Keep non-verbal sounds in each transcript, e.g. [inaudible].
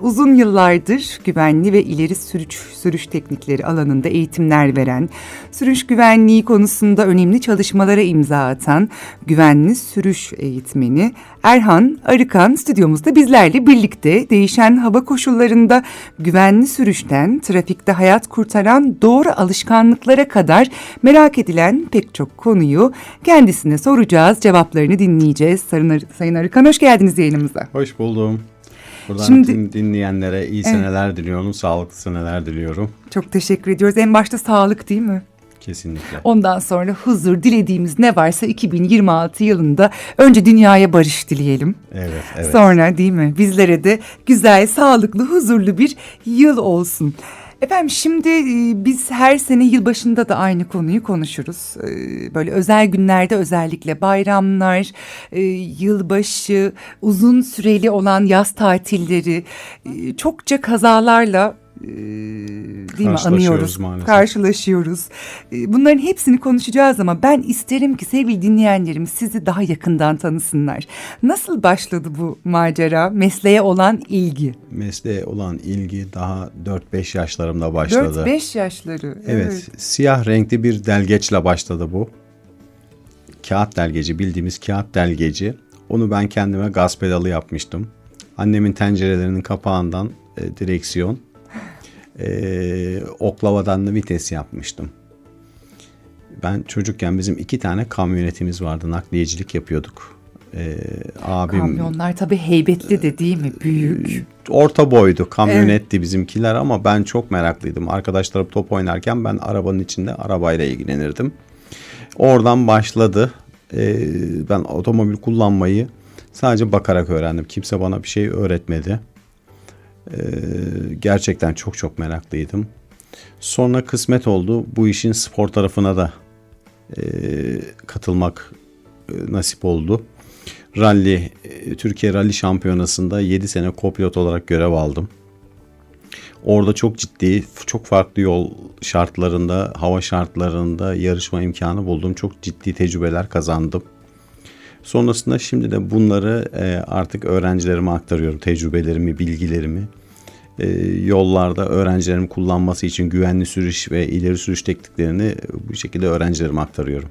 Uzun yıllardır güvenli ve ileri sürüş, sürüş teknikleri alanında eğitimler veren, sürüş güvenliği konusunda önemli çalışmalara imza atan güvenli sürüş eğitmeni Erhan Arıkan stüdyomuzda bizlerle birlikte değişen hava koşullarında güvenli sürüşten trafikte hayat kurtaran doğru alışkanlıklara kadar merak edilen pek çok konuyu kendisine soracağız, cevaplarını dinleyeceğiz. Sayın, Ar- Sayın Arıkan hoş geldiniz yayınımıza. Hoş buldum. Buradan Şimdi- din- dinleyenlere iyi seneler diliyorum, sağlıklı seneler diliyorum. Çok teşekkür ediyoruz. En başta sağlık değil mi? Kesinlikle. Ondan sonra huzur dilediğimiz ne varsa 2026 yılında önce dünyaya barış dileyelim. Evet, evet. Sonra değil mi? Bizlere de güzel, sağlıklı, huzurlu bir yıl olsun. Efendim şimdi e, biz her sene yılbaşında da aynı konuyu konuşuruz. E, Böyle özel günlerde özellikle bayramlar, e, yılbaşı, uzun süreli olan yaz tatilleri çokça kazalarla değil mi Karşılaşıyoruz anıyoruz, maalesef. karşılaşıyoruz. E, Bunların hepsini konuşacağız ama ben isterim ki sevgili dinleyenlerim sizi daha yakından tanısınlar. Nasıl başladı bu macera, mesleğe olan ilgi? Mesleğe olan ilgi daha 4-5 yaşlarımda başladı. 4-5 yaşları. Evet, siyah renkli bir delgeçle başladı bu. Kağıt delgeci, bildiğimiz kağıt delgeci. Onu ben kendime gaz pedalı yapmıştım. Annemin tencerelerinin kapağından e, direksiyon, e, oklavadan da vites yapmıştım. Ben çocukken bizim iki tane kamyonetimiz vardı. Nakliyecilik yapıyorduk. E, abim Kamyonlar tabii heybetli de değil mi? Büyük. orta boydu. Kamyonetti bizimkiler ama ben çok meraklıydım. Arkadaşlarım top oynarken ben arabanın içinde arabayla ilgilenirdim. Oradan başladı. Ee, ben otomobil kullanmayı sadece bakarak öğrendim. Kimse bana bir şey öğretmedi. Ee, gerçekten çok çok meraklıydım. Sonra kısmet oldu. Bu işin spor tarafına da e, katılmak e, nasip oldu. Rally, e, Türkiye Rally Şampiyonası'nda 7 sene kopilot olarak görev aldım. Orada çok ciddi, çok farklı yol şartlarında, hava şartlarında yarışma imkanı buldum. Çok ciddi tecrübeler kazandım. Sonrasında şimdi de bunları e, artık öğrencilerime aktarıyorum. Tecrübelerimi, bilgilerimi. E, yollarda öğrencilerim kullanması için güvenli sürüş ve ileri sürüş tekniklerini bu şekilde öğrencilerime aktarıyorum.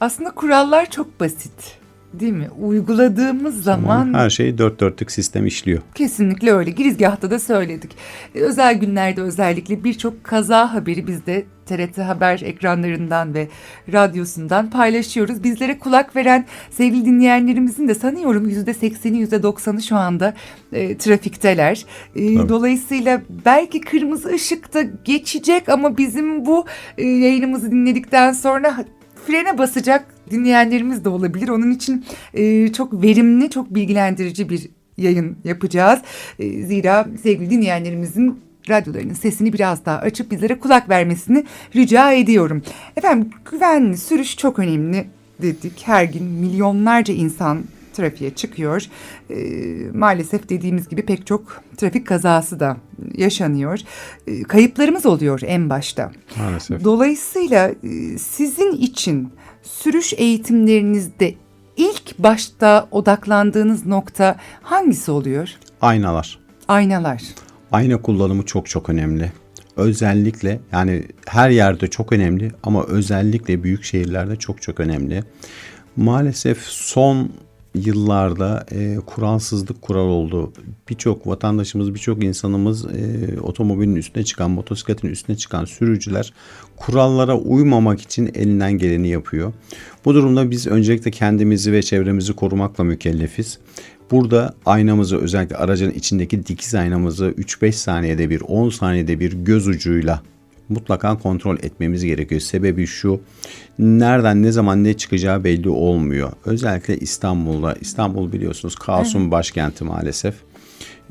Aslında kurallar çok basit. Değil mi? Uyguladığımız zaman Her şey dört dörtlük sistem işliyor. Kesinlikle öyle. Girizgahta da söyledik. E, Özel günlerde özellikle birçok kaza haberi biz de TRT Haber ekranlarından ve radyosundan paylaşıyoruz. Bizlere kulak veren sevgili dinleyenlerimizin de sanıyorum %80'i %90'ı şu anda e, trafikteler. E, Tabii. dolayısıyla belki kırmızı ışıkta geçecek ama bizim bu e, yayınımızı dinledikten sonra frene basacak dinleyenlerimiz de olabilir. Onun için e, çok verimli, çok bilgilendirici bir yayın yapacağız. E, zira sevgili dinleyenlerimizin radyolarının sesini biraz daha açıp bizlere kulak vermesini rica ediyorum. Efendim güvenli sürüş çok önemli dedik. Her gün milyonlarca insan trafiğe çıkıyor. E, maalesef dediğimiz gibi pek çok trafik kazası da yaşanıyor. E, kayıplarımız oluyor en başta. Maalesef. Dolayısıyla e, sizin için sürüş eğitimlerinizde ilk başta odaklandığınız nokta hangisi oluyor? Aynalar. Aynalar. Ayna kullanımı çok çok önemli. Özellikle yani her yerde çok önemli ama özellikle büyük şehirlerde çok çok önemli. Maalesef son yıllarda e, kuralsızlık kural oldu. Birçok vatandaşımız, birçok insanımız e, otomobilin üstüne çıkan, motosikletin üstüne çıkan sürücüler kurallara uymamak için elinden geleni yapıyor. Bu durumda biz öncelikle kendimizi ve çevremizi korumakla mükellefiz. Burada aynamızı özellikle aracın içindeki dikiz aynamızı 3-5 saniyede bir 10 saniyede bir göz ucuyla mutlaka kontrol etmemiz gerekiyor. Sebebi şu nereden ne zaman ne çıkacağı belli olmuyor. Özellikle İstanbul'da İstanbul biliyorsunuz kaosun başkenti maalesef.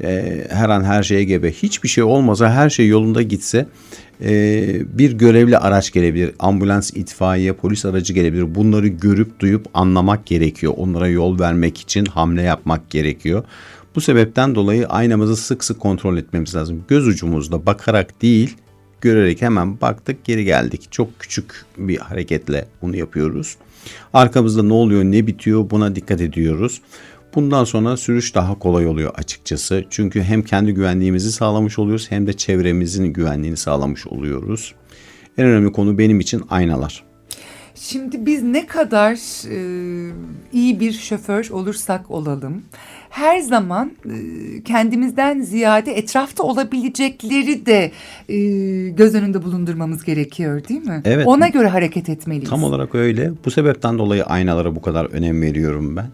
Ee, her an her şeye gebe. Hiçbir şey olmasa her şey yolunda gitse e, bir görevli araç gelebilir. Ambulans, itfaiye, polis aracı gelebilir. Bunları görüp duyup anlamak gerekiyor. Onlara yol vermek için hamle yapmak gerekiyor. Bu sebepten dolayı aynamızı sık sık kontrol etmemiz lazım. Göz ucumuzda bakarak değil görerek hemen baktık geri geldik. Çok küçük bir hareketle bunu yapıyoruz. Arkamızda ne oluyor ne bitiyor buna dikkat ediyoruz. Bundan sonra sürüş daha kolay oluyor açıkçası. Çünkü hem kendi güvenliğimizi sağlamış oluyoruz hem de çevremizin güvenliğini sağlamış oluyoruz. En önemli konu benim için aynalar. Şimdi biz ne kadar e, iyi bir şoför olursak olalım her zaman e, kendimizden ziyade etrafta olabilecekleri de e, göz önünde bulundurmamız gerekiyor değil mi? Evet. Ona göre hareket etmeliyiz. Tam olarak öyle. Bu sebepten dolayı aynalara bu kadar önem veriyorum ben.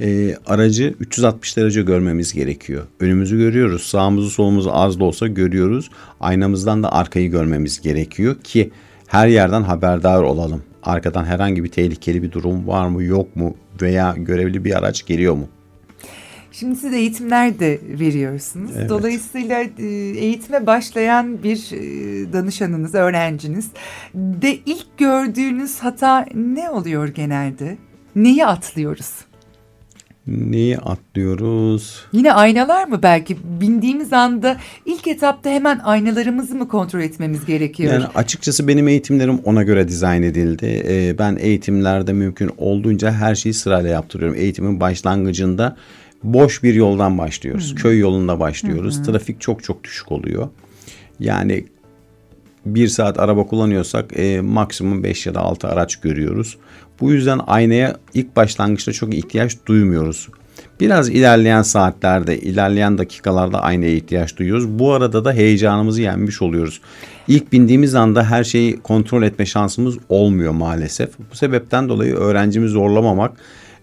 Ee, aracı 360 derece görmemiz gerekiyor. Önümüzü görüyoruz. Sağımızı solumuzu az da olsa görüyoruz. Aynamızdan da arkayı görmemiz gerekiyor ki her yerden haberdar olalım. Arkadan herhangi bir tehlikeli bir durum var mı yok mu veya görevli bir araç geliyor mu? Şimdi siz eğitimler de veriyorsunuz. Evet. Dolayısıyla e, eğitime başlayan bir e, danışanınız, öğrenciniz de ilk gördüğünüz hata ne oluyor genelde? Neyi atlıyoruz? Neyi atlıyoruz? Yine aynalar mı belki? Bindiğimiz anda ilk etapta hemen aynalarımızı mı kontrol etmemiz gerekiyor? Yani açıkçası benim eğitimlerim ona göre dizayn edildi. Ee, ben eğitimlerde mümkün olduğunca her şeyi sırayla yaptırıyorum. Eğitimin başlangıcında boş bir yoldan başlıyoruz. Köy yolunda başlıyoruz. Trafik çok çok düşük oluyor. Yani bir saat araba kullanıyorsak e, maksimum 5 ya da 6 araç görüyoruz. Bu yüzden aynaya ilk başlangıçta çok ihtiyaç duymuyoruz. Biraz ilerleyen saatlerde, ilerleyen dakikalarda aynaya ihtiyaç duyuyoruz. Bu arada da heyecanımızı yenmiş oluyoruz. İlk bindiğimiz anda her şeyi kontrol etme şansımız olmuyor maalesef. Bu sebepten dolayı öğrencimi zorlamamak,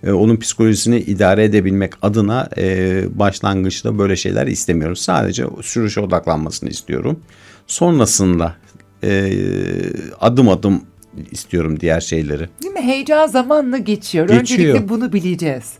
e, onun psikolojisini idare edebilmek adına e, başlangıçta böyle şeyler istemiyoruz. Sadece sürüşe odaklanmasını istiyorum. Sonrasında e, adım adım istiyorum diğer şeyleri. Değil mi? Heyecan zamanla geçiyor. Geçiyor. Öncelikle bunu bileceğiz.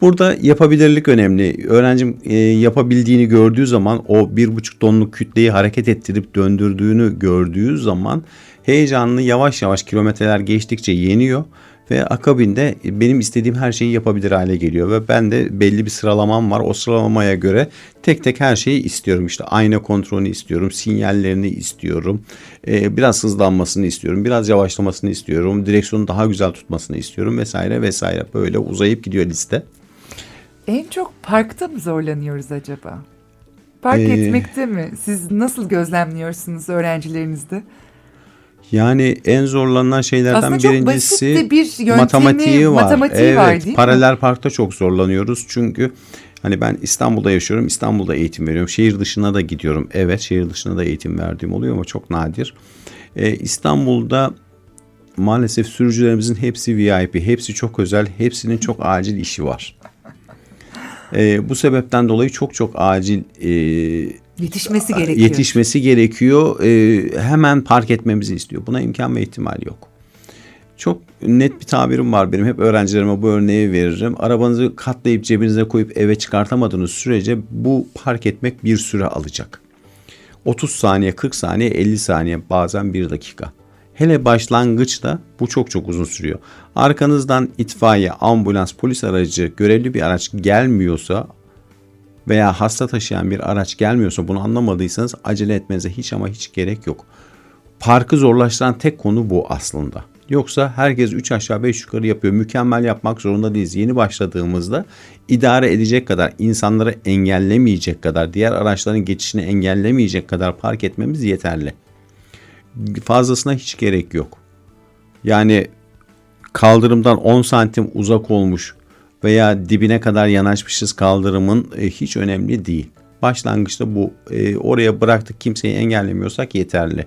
Burada yapabilirlik önemli. Öğrencim e, yapabildiğini gördüğü zaman o bir buçuk tonluk kütleyi hareket ettirip döndürdüğünü gördüğü zaman heyecanını yavaş yavaş kilometreler geçtikçe yeniyor ve akabinde benim istediğim her şeyi yapabilir hale geliyor ve ben de belli bir sıralamam var. O sıralamaya göre tek tek her şeyi istiyorum. İşte ayna kontrolünü istiyorum, sinyallerini istiyorum, e, biraz hızlanmasını istiyorum, biraz yavaşlamasını istiyorum, direksiyonu daha güzel tutmasını istiyorum vesaire vesaire. Böyle uzayıp gidiyor liste. En çok parkta mı zorlanıyoruz acaba? Park Ee, etmekte mi? Siz nasıl gözlemliyorsunuz öğrencilerinizde? Yani en zorlanan şeylerden Aslında çok birincisi basit de bir yöntemi, matematiği var. matematiği evet, var değil mi? paralel parkta çok zorlanıyoruz çünkü hani ben İstanbul'da yaşıyorum. İstanbul'da eğitim veriyorum. Şehir dışına da gidiyorum. Evet, şehir dışına da eğitim verdiğim oluyor ama çok nadir. Ee, İstanbul'da maalesef sürücülerimizin hepsi VIP, hepsi çok özel, hepsinin çok acil işi var. Ee, bu sebepten dolayı çok çok acil e, Yetişmesi gerekiyor. yetişmesi gerekiyor. Ee, hemen park etmemizi istiyor. Buna imkan ve ihtimal yok. Çok net bir tabirim var benim. Hep öğrencilerime bu örneği veririm. Arabanızı katlayıp cebinize koyup eve çıkartamadığınız sürece bu park etmek bir süre alacak. 30 saniye, 40 saniye, 50 saniye bazen 1 dakika. Hele başlangıçta bu çok çok uzun sürüyor. Arkanızdan itfaiye, ambulans, polis aracı, görevli bir araç gelmiyorsa veya hasta taşıyan bir araç gelmiyorsa bunu anlamadıysanız acele etmenize hiç ama hiç gerek yok. Parkı zorlaştıran tek konu bu aslında. Yoksa herkes 3 aşağı 5 yukarı yapıyor. Mükemmel yapmak zorunda değiliz. Yeni başladığımızda idare edecek kadar, insanları engellemeyecek kadar, diğer araçların geçişini engellemeyecek kadar park etmemiz yeterli. Fazlasına hiç gerek yok. Yani kaldırımdan 10 santim uzak olmuş veya dibine kadar yanaşmışız kaldırımın e, hiç önemli değil. Başlangıçta bu e, oraya bıraktık kimseyi engellemiyorsak yeterli.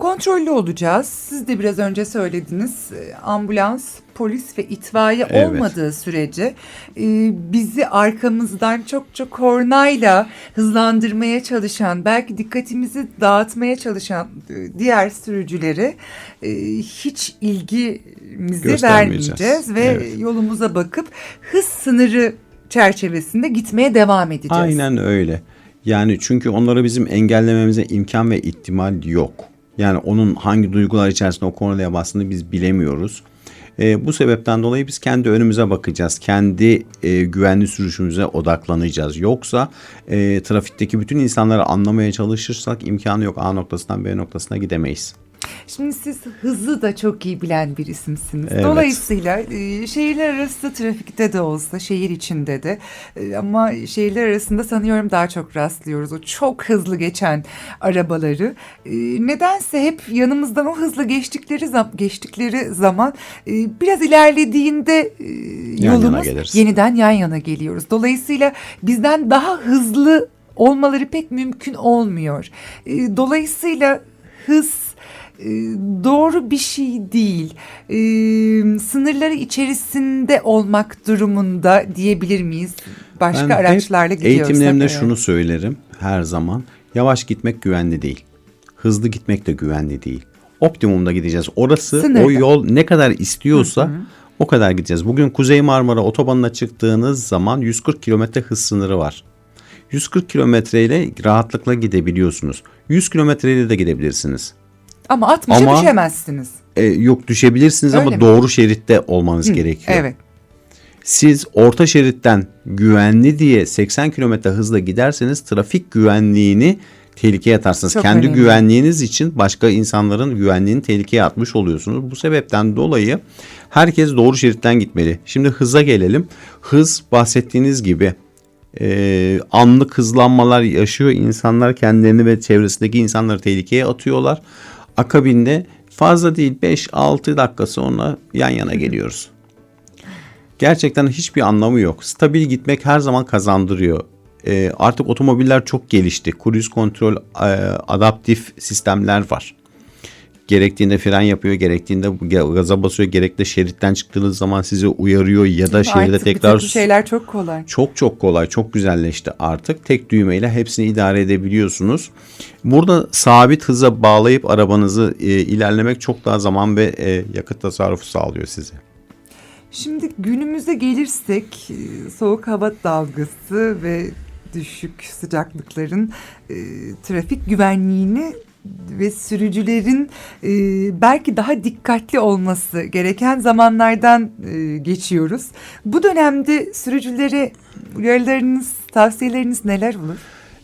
Kontrollü olacağız. Siz de biraz önce söylediniz. Ee, Ambulans, polis ve itfaiye Evet. olmadığı sürece e, bizi arkamızdan çok çok kornayla hızlandırmaya çalışan, belki dikkatimizi dağıtmaya çalışan e, diğer sürücülere e, hiç ilgimizi vermeyeceğiz ve Evet. yolumuza bakıp hız sınırı çerçevesinde gitmeye devam edeceğiz. Aynen öyle. Yani çünkü onları bizim engellememize imkan ve ihtimal yok. Yani onun hangi duygular içerisinde o konuya bastığını biz bilemiyoruz. E, bu sebepten dolayı biz kendi önümüze bakacağız. Kendi e, güvenli sürüşümüze odaklanacağız. Yoksa e, trafikteki bütün insanları anlamaya çalışırsak imkanı yok. A noktasından B noktasına gidemeyiz. Şimdi siz hızı da çok iyi bilen bir isimsiniz. Evet. Dolayısıyla e, şehirler arası trafikte de olsa, şehir içinde de e, ama şehirler arasında sanıyorum daha çok rastlıyoruz. O çok hızlı geçen arabaları. E, nedense hep yanımızdan o hızlı geçtikleri zam- geçtikleri zaman e, biraz ilerlediğinde e, yolumuz geliriz. yeniden yan yana geliyoruz. Dolayısıyla bizden daha hızlı olmaları pek mümkün olmuyor. E, Dolayısıyla hız doğru bir şey değil. E, sınırları içerisinde olmak durumunda diyebilir miyiz? Başka Ben araçlarla gidiyorsak. Eğitimlerimde evet. şunu söylerim her zaman. Yavaş gitmek güvenli değil. Hızlı gitmek de güvenli değil. Optimumda gideceğiz. Orası Sınırda. o yol ne kadar istiyorsa o kadar gideceğiz. Bugün Kuzey Marmara otobanına çıktığınız zaman 140 kilometre hız sınırı var. 140 kilometreyle rahatlıkla gidebiliyorsunuz. 100 kilometreyle de gidebilirsiniz. Ama 60'a Ama- düşemezsiniz. E, yok düşebilirsiniz Öyle ama mi? doğru şeritte olmanız gerekiyor. Evet. Siz orta şeritten güvenli diye 80 kilometre hızla giderseniz trafik güvenliğini tehlikeye atarsınız. Çok Kendi önemli. güvenliğiniz için başka insanların güvenliğini tehlikeye atmış oluyorsunuz. Bu sebepten dolayı herkes doğru şeritten gitmeli. Şimdi hıza gelelim. Hız bahsettiğiniz gibi e, anlık hızlanmalar yaşıyor. İnsanlar kendilerini ve çevresindeki insanları tehlikeye atıyorlar. Akabinde fazla değil 5-6 dakika sonra yan yana geliyoruz. Gerçekten hiçbir anlamı yok. Stabil gitmek her zaman kazandırıyor. Ee, artık otomobiller çok gelişti. Cruise kontrol, e, adaptif sistemler var. Gerektiğinde fren yapıyor, gerektiğinde gaza basıyor, gerekli şeritten çıktığınız zaman sizi uyarıyor ya da şeride Artık tekrar takım şeyler çok kolay. çok çok kolay, çok güzelleşti artık. Tek düğmeyle hepsini idare edebiliyorsunuz. Burada sabit hıza bağlayıp arabanızı e, ilerlemek çok daha zaman ve e, yakıt tasarrufu sağlıyor size. Şimdi günümüze gelirsek e, soğuk hava dalgası ve düşük sıcaklıkların e, trafik güvenliğini ve sürücülerin e, belki daha dikkatli olması gereken zamanlardan e, geçiyoruz. Bu dönemde sürücülere uyarılarınız, tavsiyeleriniz neler olur?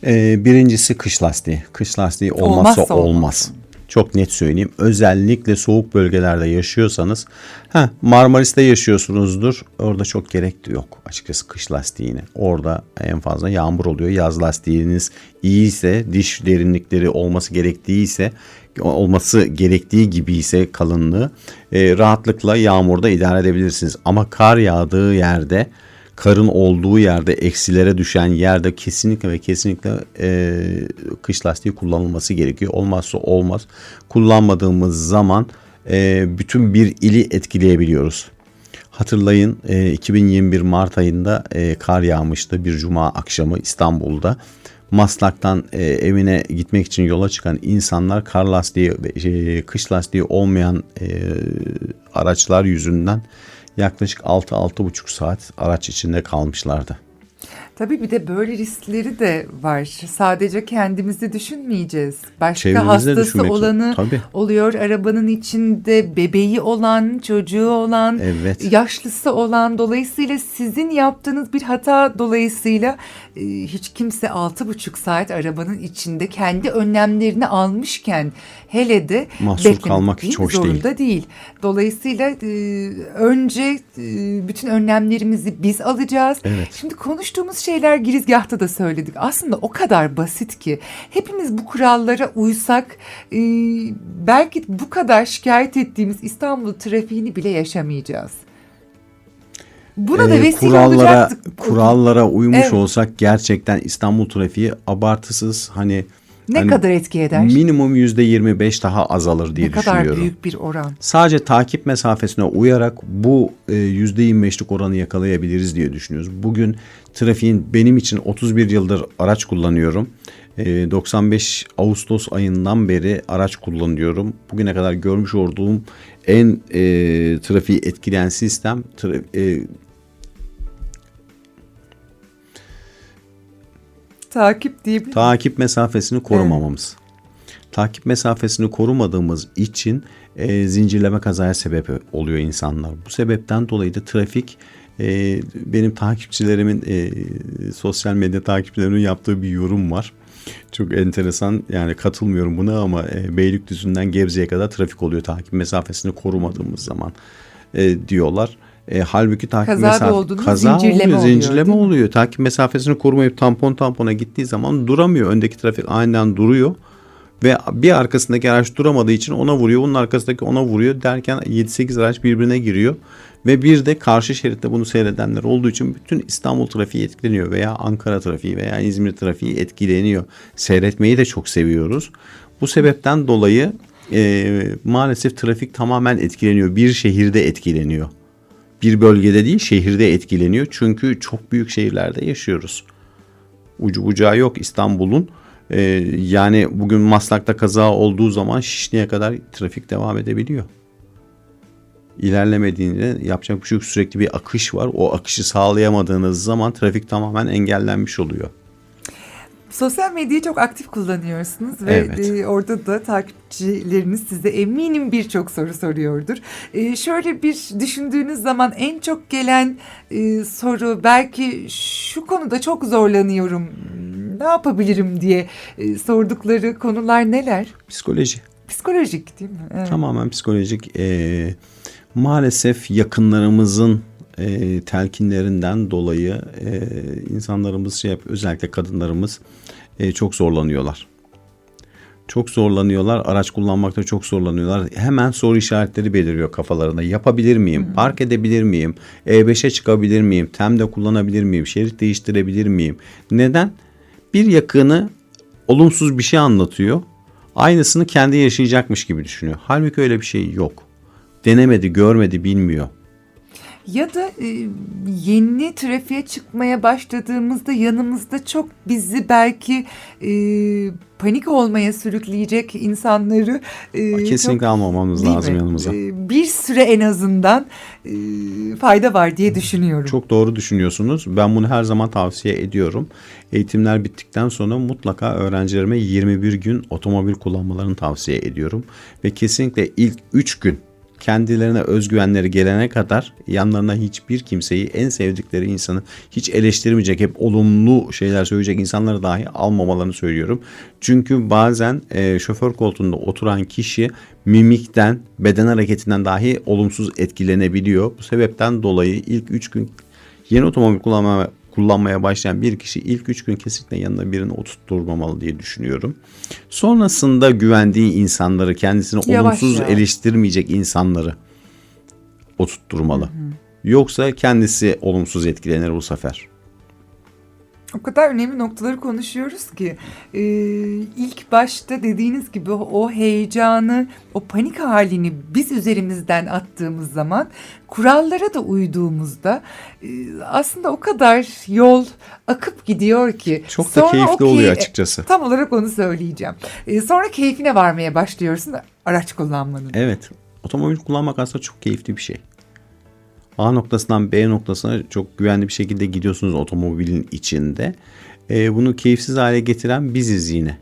Ee, birincisi kış lastiği. Kış lastiği olmazsa, Olmazsa olmaz. olmaz. Çok net söyleyeyim. Özellikle soğuk bölgelerde yaşıyorsanız, ha Marmaris'te yaşıyorsunuzdur. Orada çok gerek de yok açıkçası kış lastiğine. Orada en fazla yağmur oluyor. Yaz lastiğiniz iyiyse, diş derinlikleri olması gerektiğiyse, olması gerektiği gibi ise kalınlığı e, rahatlıkla yağmurda idare edebilirsiniz. Ama kar yağdığı yerde karın olduğu yerde eksilere düşen yerde kesinlikle ve kesinlikle e, kış lastiği kullanılması gerekiyor. Olmazsa olmaz. Kullanmadığımız zaman e, bütün bir ili etkileyebiliyoruz. Hatırlayın e, 2021 Mart ayında e, kar yağmıştı bir cuma akşamı İstanbul'da. Maslak'tan e, evine gitmek için yola çıkan insanlar kar lastiği, e, kış lastiği olmayan e, araçlar yüzünden yaklaşık 6-6,5 saat araç içinde kalmışlardı. Tabii bir de böyle riskleri de var. Sadece kendimizi düşünmeyeceğiz. Başka Çevremizi de hastası düşünmek olanı Tabii. oluyor. Arabanın içinde bebeği olan, çocuğu olan, Evet. yaşlısı olan. Dolayısıyla sizin yaptığınız bir hata dolayısıyla e, hiç kimse altı buçuk saat arabanın içinde kendi önlemlerini almışken hele de Mahsur kalmak hiç hoş değil. zorunda değil. Dolayısıyla e, önce e, bütün önlemlerimizi biz alacağız. Evet. Şimdi konuştuğumuz şeyler girizgahta da söyledik. Aslında o kadar basit ki hepimiz bu kurallara uysak e, belki bu kadar şikayet ettiğimiz İstanbul trafiğini bile yaşamayacağız. Buna da Ee, vesile kurallara olacaktık. kurallara uymuş Evet. olsak gerçekten İstanbul trafiği abartısız hani ne hani kadar etki eder? minimum %25 daha azalır diye ne kadar düşünüyorum. büyük bir oran. Sadece takip mesafesine uyarak bu e, %25'lik oranı yakalayabiliriz diye düşünüyoruz. Bugün trafiğin benim için 31 yıldır araç kullanıyorum. E, 95 Ağustos ayından beri araç kullanıyorum. Bugüne kadar görmüş olduğum en e, trafiği etkileyen sistem tra- e, Takip diyebilir takip mesafesini korumamamız. Takip mesafesini korumadığımız için e, zincirleme kazaya sebep oluyor insanlar. Bu sebepten dolayı da trafik e, benim takipçilerimin e, sosyal medya takipçilerimin yaptığı bir yorum var. Çok enteresan yani katılmıyorum buna ama e, Beylikdüzü'nden Gebze'ye kadar trafik oluyor takip mesafesini korumadığımız zaman e, diyorlar. E, halbuki takip Kaza mesafe kaza zincirleme oluyor, oluyor, zincirleme oluyor. Takip mesafesini korumayıp tampon tampona gittiği zaman duramıyor. Öndeki trafik aniden duruyor ve bir arkasındaki araç duramadığı için ona vuruyor. Onun arkasındaki ona vuruyor derken 7-8 araç birbirine giriyor. Ve bir de karşı şeritte bunu seyredenler olduğu için bütün İstanbul trafiği etkileniyor veya Ankara trafiği veya İzmir trafiği etkileniyor. Seyretmeyi de çok seviyoruz. Bu sebepten dolayı e, maalesef trafik tamamen etkileniyor. Bir şehirde etkileniyor. Bir bölgede değil şehirde etkileniyor. Çünkü çok büyük şehirlerde yaşıyoruz ucu bucağı yok İstanbul'un. Ee, yani bugün Maslak'ta kaza olduğu zaman Şişli'ye kadar trafik devam edebiliyor. İlerlemediğinde yapacak bir şey yok. Sürekli bir akış var. O akışı sağlayamadığınız zaman trafik tamamen engellenmiş oluyor. Sosyal medyayı çok aktif kullanıyorsunuz ve Evet. e, orada da takipçileriniz size eminim birçok soru soruyordur. E, şöyle bir düşündüğünüz zaman en çok gelen e, soru belki şu konuda çok zorlanıyorum, ne yapabilirim diye e, sordukları konular neler? Psikoloji. Psikolojik değil mi? Evet. Tamamen psikolojik. Ee, maalesef yakınlarımızın e, telkinlerinden dolayı e, insanlarımız şey yap, özellikle kadınlarımız e, çok zorlanıyorlar. Çok zorlanıyorlar. Araç kullanmakta çok zorlanıyorlar. Hemen soru işaretleri beliriyor kafalarında. Yapabilir miyim? Park edebilir miyim? E5'e çıkabilir miyim? TEM'de kullanabilir miyim? Şerit değiştirebilir miyim? Neden? Bir yakını olumsuz bir şey anlatıyor. Aynısını kendi yaşayacakmış gibi düşünüyor. Halbuki öyle bir şey yok. Denemedi, görmedi, bilmiyor. Ya da e, yeni trafiğe çıkmaya başladığımızda yanımızda çok bizi belki e, panik olmaya sürükleyecek insanları e, Kesinlikle çok- almamamız lazım mi? yanımıza. E, bir süre en azından e, fayda var diye düşünüyorum. Çok doğru düşünüyorsunuz. Ben bunu her zaman tavsiye ediyorum. Eğitimler bittikten sonra mutlaka öğrencilerime 21 gün otomobil kullanmalarını tavsiye ediyorum. Ve kesinlikle ilk 3 gün kendilerine özgüvenleri gelene kadar yanlarına hiçbir kimseyi en sevdikleri insanı hiç eleştirmeyecek hep olumlu şeyler söyleyecek insanları dahi almamalarını söylüyorum. Çünkü bazen e, şoför koltuğunda oturan kişi mimikten beden hareketinden dahi olumsuz etkilenebiliyor. Bu sebepten dolayı ilk 3 gün yeni otomobil kullanmaya, kullanmaya başlayan bir kişi ilk 3 gün kesinlikle yanına birini oturtturmamalı diye düşünüyorum. Sonrasında güvendiği insanları kendisini Yavaş olumsuz yavaş. eleştirmeyecek insanları oturtturmalı. Yoksa kendisi olumsuz etkilenir bu sefer. O kadar önemli noktaları konuşuyoruz ki e, ilk başta dediğiniz gibi o, o heyecanı, o panik halini biz üzerimizden attığımız zaman kurallara da uyduğumuzda e, aslında o kadar yol akıp gidiyor ki. Çok da Sonra o keyifli key- oluyor açıkçası. Tam olarak onu söyleyeceğim. E, sonra keyfine varmaya başlıyorsun araç kullanmanın. Evet. Otomobil kullanmak aslında çok keyifli bir şey. A noktasından B noktasına çok güvenli bir şekilde gidiyorsunuz otomobilin içinde. Ee, bunu keyifsiz hale getiren biziz yine.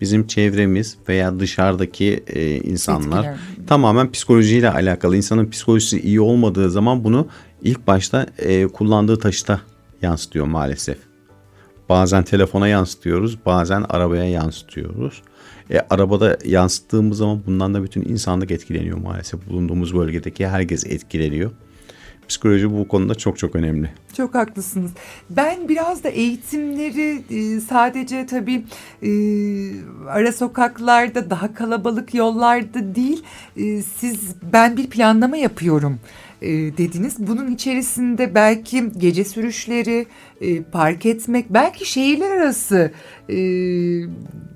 Bizim çevremiz veya dışarıdaki e, insanlar Etkiler. tamamen psikolojiyle alakalı. İnsanın psikolojisi iyi olmadığı zaman bunu ilk başta e, kullandığı taşıta yansıtıyor maalesef. Bazen telefona yansıtıyoruz, bazen arabaya yansıtıyoruz. E, arabada yansıttığımız zaman bundan da bütün insanlık etkileniyor maalesef. Bulunduğumuz bölgedeki herkes etkileniyor. Psikoloji bu konuda çok çok önemli. Çok haklısınız. Ben biraz da eğitimleri e, sadece tabii e, ara sokaklarda daha kalabalık yollarda değil e, siz ben bir planlama yapıyorum e, dediniz. Bunun içerisinde belki gece sürüşleri, e, park etmek, belki şehirler arası e,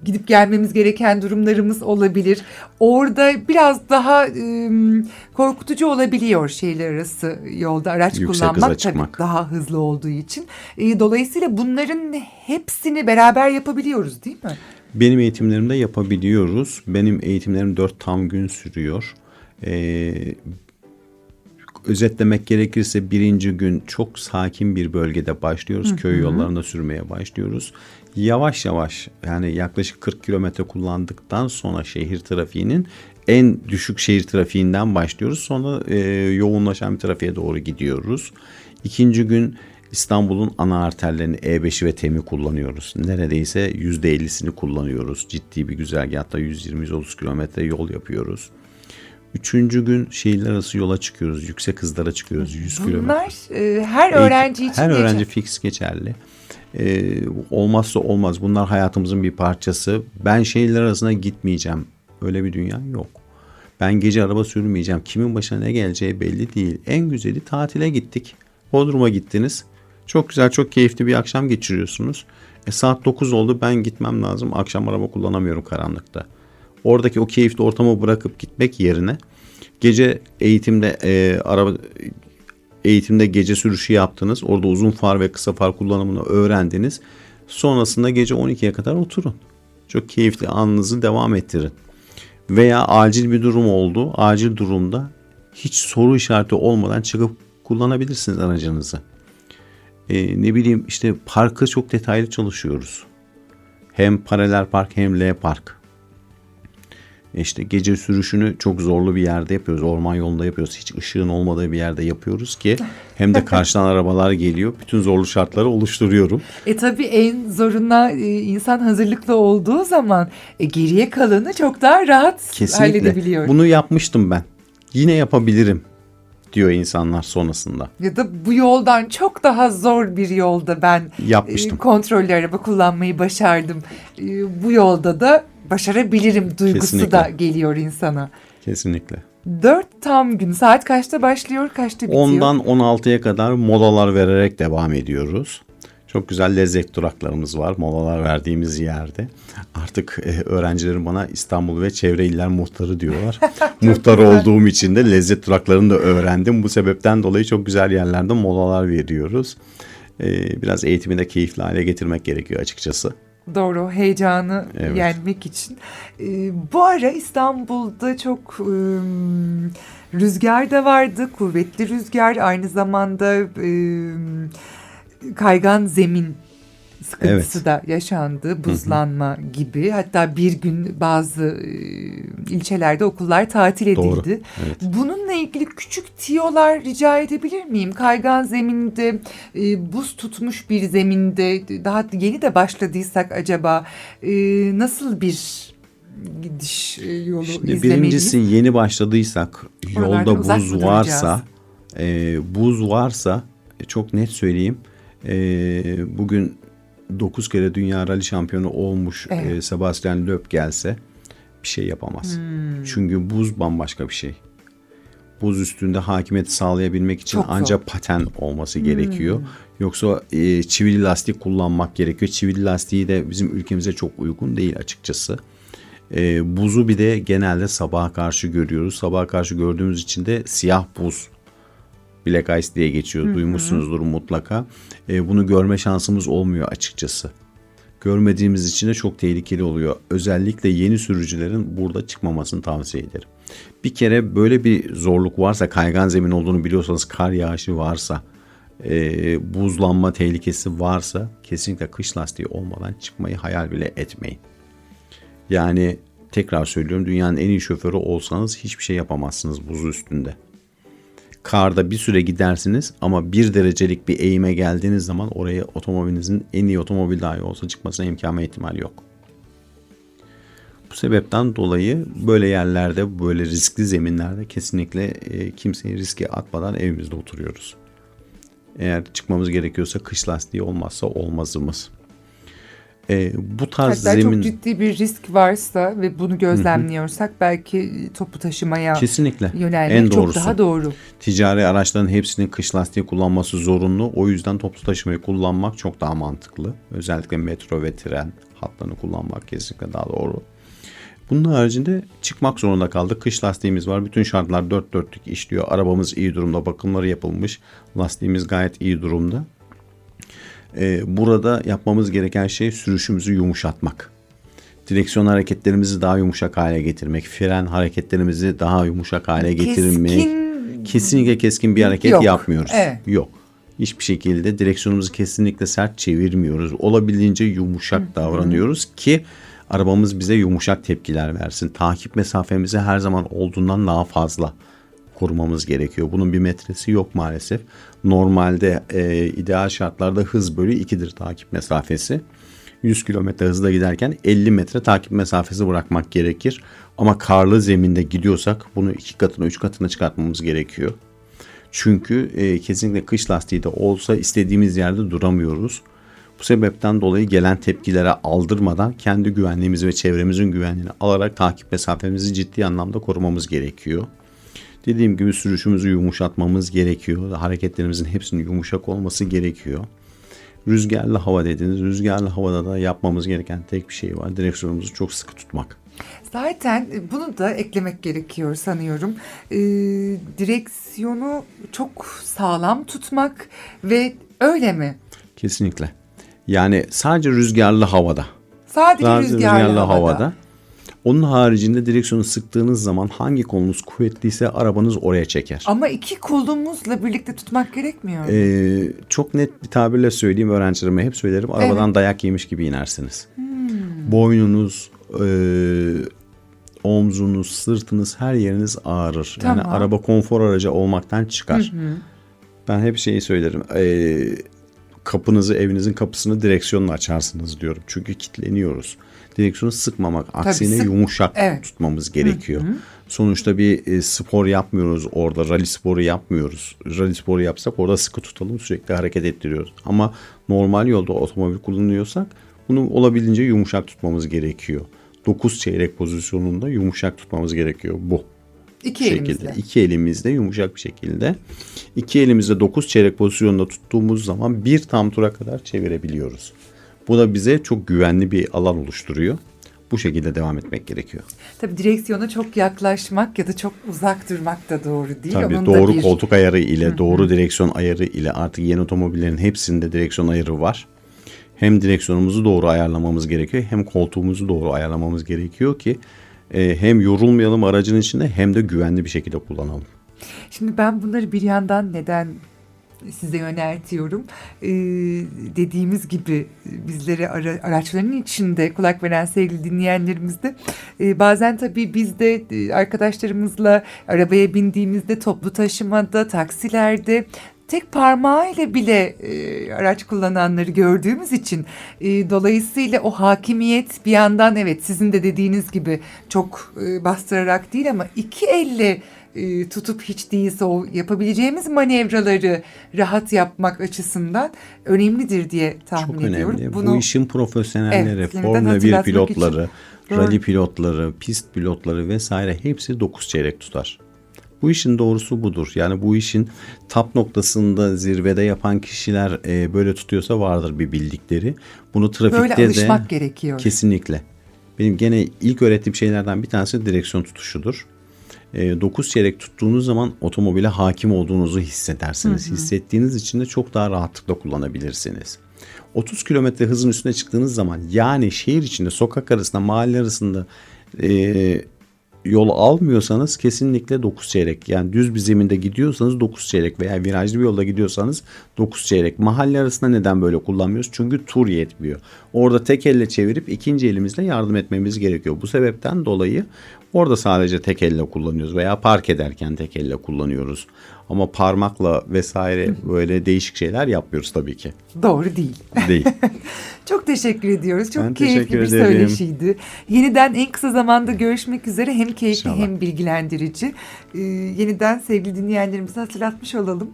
gidip gelmemiz gereken durumlarımız olabilir. Orada biraz daha e, korkutucu olabiliyor şehirler arası yolda araç Yüksek kullanmak tabii daha hızlı olduğu için. E, dolayısıyla bunların hepsini beraber yapabiliyoruz değil mi? Benim eğitimlerimde yapabiliyoruz. Benim eğitimlerim 4 tam gün sürüyor. Ee, özetlemek gerekirse birinci gün çok sakin bir bölgede başlıyoruz. Köy yollarında sürmeye başlıyoruz. Yavaş yavaş yani yaklaşık 40 kilometre kullandıktan sonra şehir trafiğinin en düşük şehir trafiğinden başlıyoruz. Sonra e, yoğunlaşan bir trafiğe doğru gidiyoruz. İkinci gün İstanbul'un ana arterlerini E5'i ve TEM'i kullanıyoruz. Neredeyse %50'sini kullanıyoruz. Ciddi bir güzergahta 120-130 kilometre yol yapıyoruz. Üçüncü gün şehirler arası yola çıkıyoruz. Yüksek hızlara çıkıyoruz. 100 kilometre. Bunlar e, her öğrenci için Her öğrenci geçer. fix geçerli. Ee, olmazsa olmaz. Bunlar hayatımızın bir parçası. Ben şehirler arasına gitmeyeceğim. Öyle bir dünya yok. Ben gece araba sürmeyeceğim. Kimin başına ne geleceği belli değil. En güzeli tatile gittik. Bodrum'a gittiniz. Çok güzel, çok keyifli bir akşam geçiriyorsunuz. E, saat 9 oldu ben gitmem lazım. Akşam araba kullanamıyorum karanlıkta. Oradaki o keyifli ortamı bırakıp gitmek yerine gece eğitimde e, araba eğitimde gece sürüşü yaptınız. Orada uzun far ve kısa far kullanımını öğrendiniz. Sonrasında gece 12'ye kadar oturun. Çok keyifli anınızı devam ettirin. Veya acil bir durum oldu. Acil durumda hiç soru işareti olmadan çıkıp kullanabilirsiniz aracınızı. Ee, ne bileyim işte parkı çok detaylı çalışıyoruz. Hem paralel park hem L park. İşte gece sürüşünü çok zorlu bir yerde yapıyoruz. Orman yolunda yapıyoruz. Hiç ışığın olmadığı bir yerde yapıyoruz ki hem de karşıdan [laughs] arabalar geliyor. Bütün zorlu şartları oluşturuyorum. E tabii en zoruna e, insan hazırlıklı olduğu zaman e, geriye kalanı çok daha rahat Kesinlikle. halledebiliyor. Bunu yapmıştım ben. Yine yapabilirim diyor insanlar sonrasında. Ya da bu yoldan çok daha zor bir yolda ben Yapmıştım. e, kontrollü araba kullanmayı başardım. E, bu yolda da başarabilirim duygusu Kesinlikle. da geliyor insana. Kesinlikle. Dört tam gün saat kaçta başlıyor kaçta bitiyor? Ondan 16'ya kadar molalar vererek devam ediyoruz. Çok güzel lezzet duraklarımız var molalar verdiğimiz yerde. Artık e, öğrencilerim bana İstanbul ve çevre iller muhtarı diyorlar. [laughs] Muhtar olduğum için de lezzet duraklarını da öğrendim. Bu sebepten dolayı çok güzel yerlerde molalar veriyoruz. E, biraz eğitimi de keyifli hale getirmek gerekiyor açıkçası. Doğru heyecanı Evet. yenmek için. Ee, bu ara İstanbul'da çok ım, rüzgar da vardı. Kuvvetli rüzgar aynı zamanda ım, kaygan zemin sıkıntısı Evet. da yaşandı. Buzlanma gibi. Hatta bir gün bazı e, ilçelerde okullar tatil edildi. Doğru, evet. Bununla ilgili küçük tiyolar rica edebilir miyim? Kaygan zeminde, e, buz tutmuş bir zeminde daha yeni de başladıysak acaba e, nasıl bir gidiş yolu Şimdi izlemeliyiz? birincisi yeni başladıysak Oralardan yolda buz varsa e, buz varsa çok net söyleyeyim e, bugün 9 kere dünya rally şampiyonu olmuş Evet. e, Sebastian Loeb gelse bir şey yapamaz. Hmm. Çünkü buz bambaşka bir şey. Buz üstünde hakimiyeti sağlayabilmek için Çok zor. Hmm. ancak paten olması gerekiyor. Yoksa e, çivili lastik kullanmak gerekiyor. Çivili lastiği de bizim ülkemize çok uygun değil açıkçası. E, buzu bir de genelde sabaha karşı görüyoruz. Sabaha karşı gördüğümüz için de siyah buz Black Ice diye geçiyor. Duymuşsunuzdur mutlaka. E, bunu görme şansımız olmuyor açıkçası. Görmediğimiz için de çok tehlikeli oluyor. Özellikle yeni sürücülerin burada çıkmamasını tavsiye ederim. Bir kere böyle bir zorluk varsa, kaygan zemin olduğunu biliyorsanız, kar yağışı varsa, e, buzlanma tehlikesi varsa kesinlikle kış lastiği olmadan çıkmayı hayal bile etmeyin. Yani tekrar söylüyorum dünyanın en iyi şoförü olsanız hiçbir şey yapamazsınız buzu üstünde. Karda bir süre gidersiniz ama bir derecelik bir eğime geldiğiniz zaman oraya otomobilinizin en iyi otomobil dahi olsa çıkmasına imkan ve ihtimal yok. Bu sebepten dolayı böyle yerlerde, böyle riskli zeminlerde kesinlikle e, kimseyi riske atmadan evimizde oturuyoruz. Eğer çıkmamız gerekiyorsa kış lastiği olmazsa olmazımız. E, bu tarz Hatta zemin çok ciddi bir risk varsa ve bunu gözlemliyorsak belki topu taşımaya kesinlikle yönelmek en çok daha doğru. Ticari araçların hepsinin kış lastiği kullanması zorunlu. O yüzden toplu taşımayı kullanmak çok daha mantıklı. Özellikle metro ve tren hatlarını kullanmak kesinlikle daha doğru. Bunun haricinde çıkmak zorunda kaldık. Kış lastiğimiz var. Bütün şartlar dört dörtlük işliyor. Arabamız iyi durumda. Bakımları yapılmış. Lastiğimiz gayet iyi durumda. Ee, burada yapmamız gereken şey sürüşümüzü yumuşatmak. Direksiyon hareketlerimizi daha yumuşak hale getirmek. Fren hareketlerimizi daha yumuşak hale getirmek. Keskin Kesinlikle keskin bir hareket Yok. yapmıyoruz. Evet. Yok. Hiçbir şekilde direksiyonumuzu kesinlikle sert çevirmiyoruz. Olabildiğince yumuşak davranıyoruz ki arabamız bize yumuşak tepkiler versin. Takip mesafemizi her zaman olduğundan daha fazla korumamız gerekiyor. Bunun bir metresi yok maalesef. Normalde e, ideal şartlarda hız bölü 2'dir takip mesafesi. 100 kilometre hızla giderken 50 metre takip mesafesi bırakmak gerekir. Ama karlı zeminde gidiyorsak bunu iki katına üç katına çıkartmamız gerekiyor. Çünkü e, kesinlikle kış lastiği de olsa istediğimiz yerde duramıyoruz. Bu sebepten dolayı gelen tepkilere aldırmadan kendi güvenliğimizi ve çevremizin güvenliğini alarak takip mesafemizi ciddi anlamda korumamız gerekiyor. Dediğim gibi sürüşümüzü yumuşatmamız gerekiyor. Hareketlerimizin hepsinin yumuşak olması gerekiyor. Rüzgarlı hava dediniz. Rüzgarlı havada da yapmamız gereken tek bir şey var. Direksiyonumuzu çok sıkı tutmak. Zaten e, bunu da eklemek gerekiyor sanıyorum. Ee, direksiyonu çok sağlam tutmak ve öyle mi? Kesinlikle. Yani sadece rüzgarlı havada. Sadece, Sadece rüzgarlı, havada. Onun haricinde direksiyonu sıktığınız zaman hangi kolunuz kuvvetliyse arabanız oraya çeker. Ama iki kolumuzla birlikte tutmak gerekmiyor. mu? Ee, çok net bir tabirle söyleyeyim öğrencilerime hep söylerim. Arabadan dayak yemiş gibi inersiniz. Boynunuz, e, omzunuz, sırtınız her yeriniz ağrır. Yani Tamam. araba konfor aracı olmaktan çıkar. Ben hep şeyi söylerim. e, kapınızı, evinizin kapısını direksiyonla açarsınız diyorum. Çünkü kilitleniyoruz. Direksiyonu sıkmamak, aksine sık- yumuşak Evet. tutmamız gerekiyor. Sonuçta bir e, spor yapmıyoruz orada. Rally sporu yapmıyoruz. Rally sporu yapsak orada sıkı tutalım sürekli hareket ettiriyoruz. Ama normal yolda otomobil kullanıyorsak bunu olabildiğince yumuşak tutmamız gerekiyor. 9 çeyrek pozisyonunda yumuşak tutmamız gerekiyor bu İki şekilde. elimizle. İki elimizde yumuşak bir şekilde. İki elimizde 9 çeyrek pozisyonunda tuttuğumuz zaman bir tam tura kadar çevirebiliyoruz. Bu da bize çok güvenli bir alan oluşturuyor. Bu şekilde devam etmek gerekiyor. Tabii direksiyona çok yaklaşmak ya da çok uzak durmak da doğru değil. Tabii Onun da doğru bir- koltuk ayarı ile doğru direksiyon ayarı ile artık yeni otomobillerin hepsinde direksiyon ayarı var. Hem direksiyonumuzu doğru ayarlamamız gerekiyor hem koltuğumuzu doğru ayarlamamız gerekiyor ki e, hem yorulmayalım aracın içinde hem de güvenli bir şekilde kullanalım. Şimdi ben bunları bir yandan neden size yöneltiyorum. Ee, dediğimiz gibi bizlere ara- araçların içinde kulak veren sevgili dinleyenlerimiz de e, bazen tabii biz de e, arkadaşlarımızla arabaya bindiğimizde toplu taşımada, taksilerde tek parmağıyla bile e, araç kullananları gördüğümüz için e, dolayısıyla o hakimiyet bir yandan evet sizin de dediğiniz gibi çok e, bastırarak değil ama iki elle e, tutup hiç değilse o yapabileceğimiz manevraları rahat yapmak açısından önemlidir diye tahmin Çok ediyorum. önemli. Bunu Bu işin profesyonelleri, Evet, Formula 1 hatırlatmak pilotları, için. rally pilotları, pist pilotları vesaire hepsi 9 çeyrek tutar. Bu işin doğrusu budur. Yani bu işin tap noktasında zirvede yapan kişiler e, böyle tutuyorsa vardır bir bildikleri. Bunu trafikte böyle de alışmak gerekiyor. kesinlikle. Benim gene ilk öğrettiğim şeylerden bir tanesi direksiyon tutuşudur. 9 çeyrek tuttuğunuz zaman otomobile hakim olduğunuzu hissedersiniz. Hissettiğiniz için de çok daha rahatlıkla kullanabilirsiniz. 30 kilometre hızın üstüne çıktığınız zaman yani şehir içinde sokak arasında mahalle arasında e, yol almıyorsanız kesinlikle 9 çeyrek. Yani düz bir zeminde gidiyorsanız 9 çeyrek veya virajlı bir yolda gidiyorsanız 9 çeyrek. Mahalle arasında neden böyle kullanmıyoruz? Çünkü tur yetmiyor. Orada tek elle çevirip ikinci elimizle yardım etmemiz gerekiyor. Bu sebepten dolayı orada sadece tek elle kullanıyoruz veya park ederken tek elle kullanıyoruz. Ama parmakla vesaire böyle değişik şeyler yapmıyoruz tabii ki. Doğru değil. Değil. [laughs] Çok teşekkür ediyoruz. Çok Ben keyifli bir ederim. söyleşiydi. Yeniden en kısa zamanda görüşmek üzere. Hem keyifli İnşallah. hem bilgilendirici. Ee, yeniden sevgili dinleyenlerimize hatırlatmış olalım.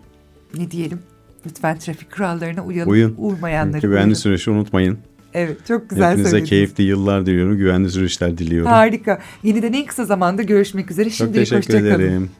Ne diyelim? Lütfen trafik kurallarına uyalım. Uyun. Uymayanları Güvenli uyarın. sürüşü unutmayın. Evet çok güzel Hepinize söylediniz. keyifli yıllar diliyorum. Güvenli sürüşler diliyorum. Harika. Yeniden en kısa zamanda görüşmek üzere. Çok Şimdilik teşekkür ederim.